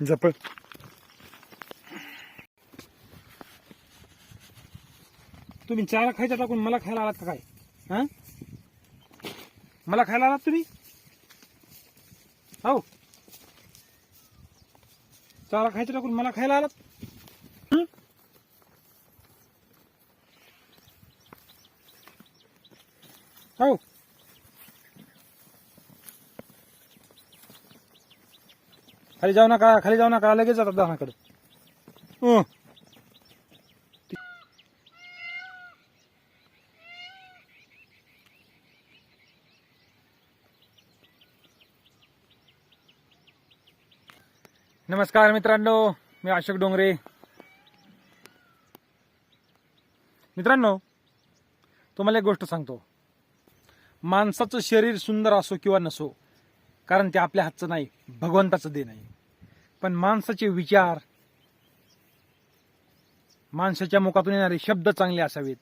जपळ तुम्ही चारा खायचा टाकून मला खायला आलात का काय? हा? मला खायला आलात तुम्ही? हो. चारा खायचा टाकून मला खायला आलात? हो. खाली जाऊ नका खाली जाऊ नका लगेच जातात दहाकडे नमस्कार मित्रांनो मी अशोक डोंगरे. मित्रांनो तुम्हाला एक गोष्ट सांगतो. माणसाचं शरीर सुंदर असो किंवा नसो कारण ते आपल्या हातचं नाही भगवंताचं देण आहे. पण माणसाचे विचार माणसाच्या मुखातून येणारे शब्द चांगले असावेत.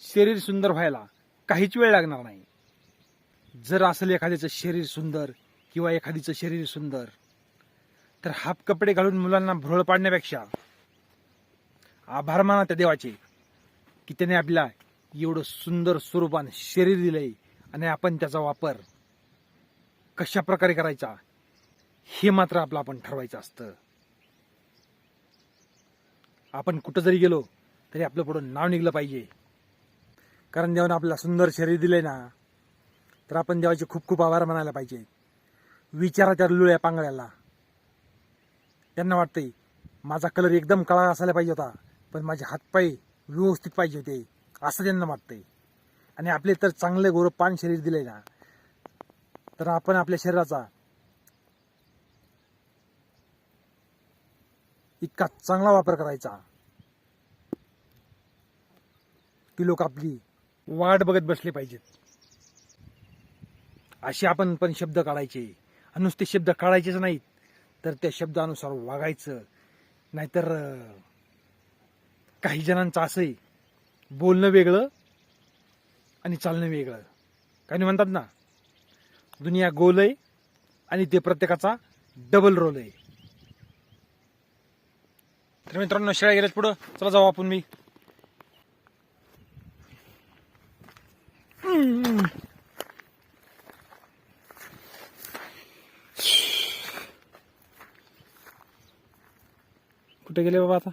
शरीर सुंदर व्हायला काहीच वेळ लागणार नाही. जर असेल एखाद्याचं शरीर सुंदर किंवा एखादीचं शरीर सुंदर तर हाफ कपडे घालून मुलांना भुरळ पाडण्यापेक्षा आभार माना त्या देवाचे की त्याने आपल्याला एवढं सुंदर स्वरूपान शरीर दिलंय आणि आपण त्याचा वापर कशा प्रकारे करायचा? हे मात्र आपलं आपण ठरवायचं असतं. आपण कुठं जरी गेलो तरी आपलं पुढं नाव निघलं पाहिजे. कारण देवानं आपल्याला सुंदर शरीर दिलंय ना तर आपण देवाचे खूप खूप आभार मानायला पाहिजे. विचाराच्या लुळ्या पांगळ्याला. त्यांना वाटतंय माझा कलर एकदम काळा असायला पाहिजे होता पण माझे हातपाय व्यवस्थित पाहिजे होते असं त्यांना वाटतंय. आणि आपले तर चांगले गोरं पान शरीर दिलंय ना तर आपण आपल्या शरीराचा इतका चांगला वापर करायचा. की लोक आपली वाट बघत बसले पाहिजेत. असे आपण पण शब्द काढायचे. नुसते शब्द काढायचेच नाहीत. तर त्या शब्दानुसार वागायचं. नाहीतर काही जणांचं असंही बोलणं वेगळं आणि चालणं वेगळं. काही म्हणतात ना? दुनिया गोल आहे आणि ते प्रत्येकाचा डबल रोल आहे. तर मित्रांनो शेळ्या गेल्यात पुढं. चला जाऊ आपण मी कुठे गेले बाबा आता?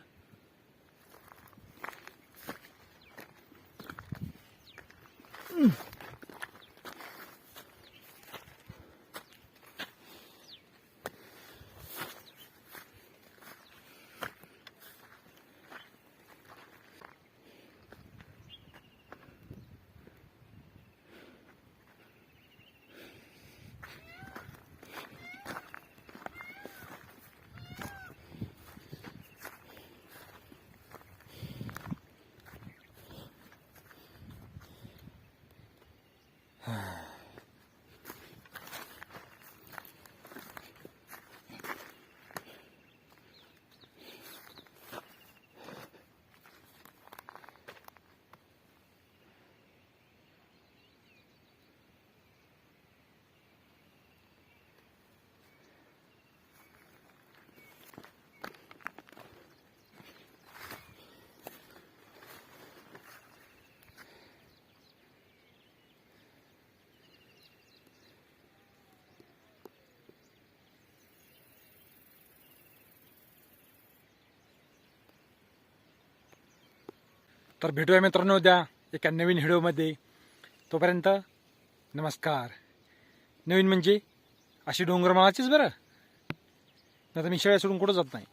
तर भेटूया मित्रांनो उद्या एका नवीन व्हिडिओमध्ये. तोपर्यंत नमस्कार. नवीन म्हणजे अशी डोंगरमाळाचीच बरं. नाही तर मी शेळ्या सोडून कुठं जात नाही.